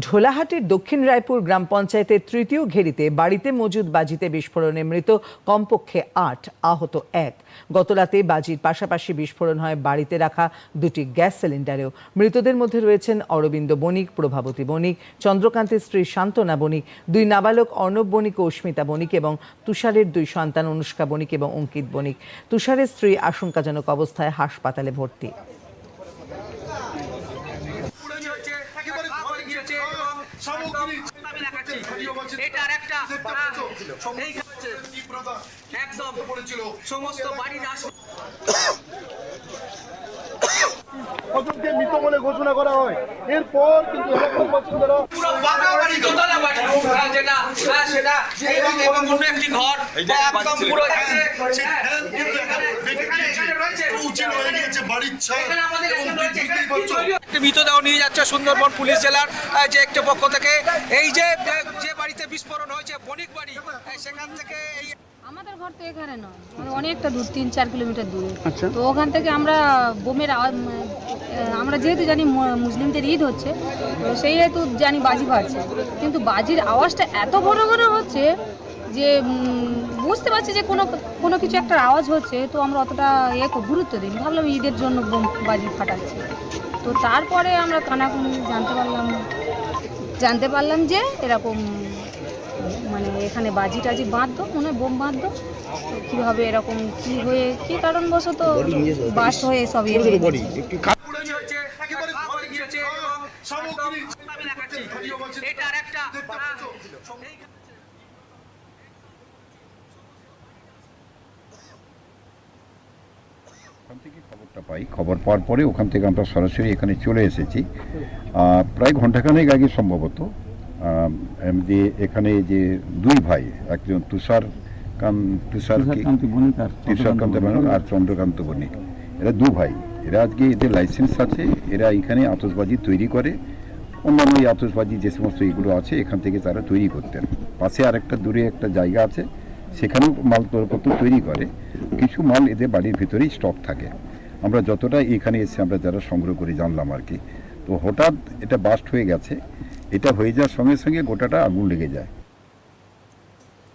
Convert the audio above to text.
ঢোলাহাটের দক্ষিণ রায়পুর গ্রাম পঞ্চায়েতের তৃতীয় ঘেরিতে বাড়িতে মজুদ বাজিতে বিস্ফোরণে মৃত কমপক্ষে আট, আহত এক। গতরাতে বাজির পাশাপাশি বিস্ফোরণ হয় বাড়িতে রাখা দুটি গ্যাস সিলিন্ডারেও। মৃতদের মধ্যে রয়েছেন অরবিন্দ বণিক, প্রভাবতী বণিক, চন্দ্রকান্তের স্ত্রী শান্তনা বণিক, দুই নাবালক অর্ণব বণিক ও অস্মিতা বণিক এবং তুষারের দুই সন্তান অনুষ্কা বণিক এবং অঙ্কিত বণিক। তুষারের স্ত্রী আশঙ্কাজনক অবস্থায় হাসপাতালে ভর্তি। এটার একটা একদম সমস্ত বাড়ির ফসলকে মৃত বলে ঘোষণা করা হয়। এরপর কিন্তু বাড়ি দোতলা বাড়ি। হ্যাঁ, হ্যাঁ, সেটা। এবং অন্য একটি ঘর একদম পুরো এখানে এখানে এখানে রয়েছে উচিত আমাদের এবং বুঝতেই পারছ। মৃতদেহ নিয়ে যাচ্ছে সুন্দরবন পুলিশ জেলার যে একটি পক্ষ থেকে। এই যে যে বাড়িতে বিস্ফোরণ হয়েছে বণিক বাড়ি সেখান থেকে এই আমাদের ঘর তো এখানে নয় মানে অনেকটা দূর তিন চার কিলোমিটার দূরে। তো ওখান থেকে আমরা বোমের আওয়াজ আমরা যেহেতু জানি ম- মুসলিমদের ঈদ হচ্ছে তো সেই হেতু জানি বাজি ফাটছে কিন্তু বাজির আওয়াজটা এত ঘন ঘন হচ্ছে যে বুঝতে পারছি যে কোনো কোনো কিছু একটা আওয়াজ হচ্ছে তো আমরা অতটা এ গুরুত্ব দিই ভাবলাম ঈদের জন্য বোম বাজি ফাটাচ্ছে। তো তারপরে আমরা কানাকুনি জানতে পারলাম জানতে পারলাম যে এরকম মানে এখানে বাজি টাজি বাঁধতো মনে হয় বোম বাঁধতো। কীভাবে এরকম কি হয়ে কি কারণবশত বাস হয়ে সব ইয়ে হয়ে। হচ্ছে, একেবারে ঘরে গিয়েছে এবং সামগ্রী একদম আমি দেখাচ্ছি। ভিডিও আছে। এটার একটা দেখতে হ্যাঁ, পাচ্ছ? এই- ওখান থেকে খবরটা পাই। খবর পাওয়ার পরে ওখান থেকে আমরা সরাসরি এখানে চলে এসেছি। প্রায় ঘন্টাখানেক আগে সম্ভবত এমনি এখানে যে দুই ভাই একজন তুষার তুষার তুষারকান্ত বণিক আর চন্দ্রকান্ত বণিক। এরা দু ভাই। এরা আজকে এদের লাইসেন্স আছে এরা এখানে আতসবাজি তৈরি করে। অন্যান্য এই আতসবাজি যে সমস্ত এগুলো আছে এখান থেকে তারা তৈরি করতেন। পাশে আরেকটা দূরে একটা জায়গা আছে সেখানেও মাল তৈরি করে। কিছু মাল এদের বাড়ির ভিতরেই স্টক থাকে। আমরা যতটা এখানে এসে আমরা যারা সংগ্রহ করে জানলাম আর কি। তো হঠাৎ এটা বাস্ট হয়ে গেছে। এটা হয়ে যাওয়ার সঙ্গে সঙ্গে গোটাটা আগুন লেগে যায়।